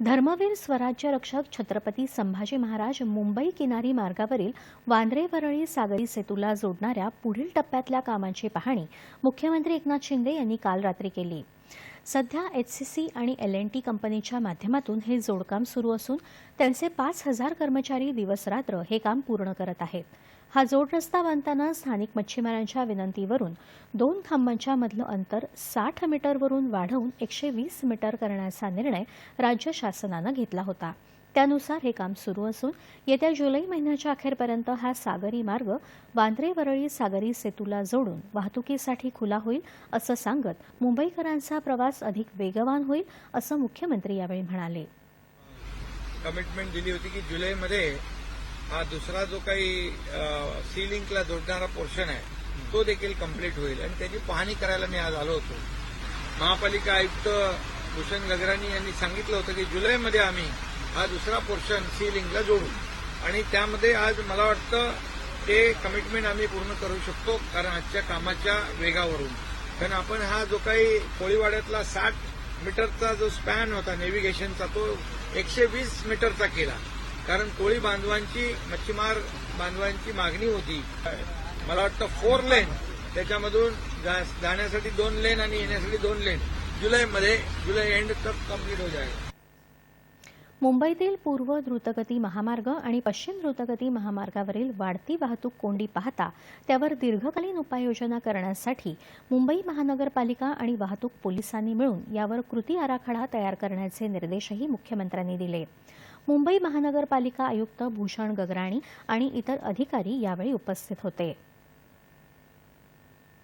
धर्मवीर स्वराज्य रक्षक छत्रपती संभाजी महाराज मुंबई किनारी मार्गावरील वांद्रे वरळी सागरी सेतूला जोडणाऱ्या पुढील टप्प्यातल्या कामांची पाहणी मुख्यमंत्री एकनाथ शिंदे यांनी काल रात्री केली. सध्या एचसीसी आणि एल एन टी कंपनीच्या माध्यमातून हे जोडकाम सुरू असून त्यांचे पाच हजार कर्मचारी दिवसरात्र हे काम पूर्ण करत आहेत. हा जोड रस्ता बांधताना स्थानिक मच्छीमारांच्या विनंतीवरून दोन खांबांच्या मधलं अंतर साठ मीटरवरून वाढवून एकशे वीस मीटर करण्याचा निर्णय राज्य शासनानं घेतला होता. त्यानुसार हे काम सुरू असून येत्या जुलै महिन्याच्या अखेरपर्यंत हा सागरी मार्ग वांद्रे वरळी सागरी सेतूला जोडून वाहतुकीसाठी खुला होईल असं सांगत मुंबईकरांचा प्रवास अधिक वेगवान होईल असं मुख्यमंत्री यावेळी म्हणाले. कमिटमेंट दिली होती की जुलैमध्ये हा दुसरा जो काही सी लिंकला जोडणारा पोर्शन आहे तो देखील कंप्लीट होईल. आणि त्याची पाहणी करायला मी आज आलो होतो. महापालिका आयुक्त भूषण गगराणी यांनी सांगितलं होतं की जुलैमध्ये आम्ही हा दुसरा पोर्शन सी लिंकला जोडू. आणि त्यामध्ये आज मला वाटतं ते कमिटमेंट आम्ही पूर्ण करू शकतो कारण आजच्या कामाच्या वेगावरून. कारण आपण हा जो काही कोळीवाड्यातला साठ मीटरचा जो स्पॅन होता नेव्हिगेशनचा तो एकशे वीस मीटरचा केला. कारण कोळी बांधवांची मच्छीमार बांधवांची मागणी होती. मला वाटतं फोर लेन त्याच्यामधून जा- जाण्यासाठी दोन लेन आणि येण्यासाठी दोन लेन जुलैमध्ये जुलै एंड तक कंप्लीट हो जाईल. मुंबईतील पूर्व द्रुतगती महामार्ग आणि पश्चिम द्रुतगती महामार्गावरील वाढती वाहतूक कोंडी पाहता त्यावर दीर्घकालीन उपाययोजना करण्यासाठी मुंबई महानगरपालिका आणि वाहतूक पोलिसांनी मिळून यावर कृती आराखडा तयार करण्याचे निर्देशही मुख्यमंत्र्यांनी दिले. मुंबई महानगरपालिका आयुक्त भूषण गगराणी आणि इतर अधिकारी यावेळी उपस्थित होते.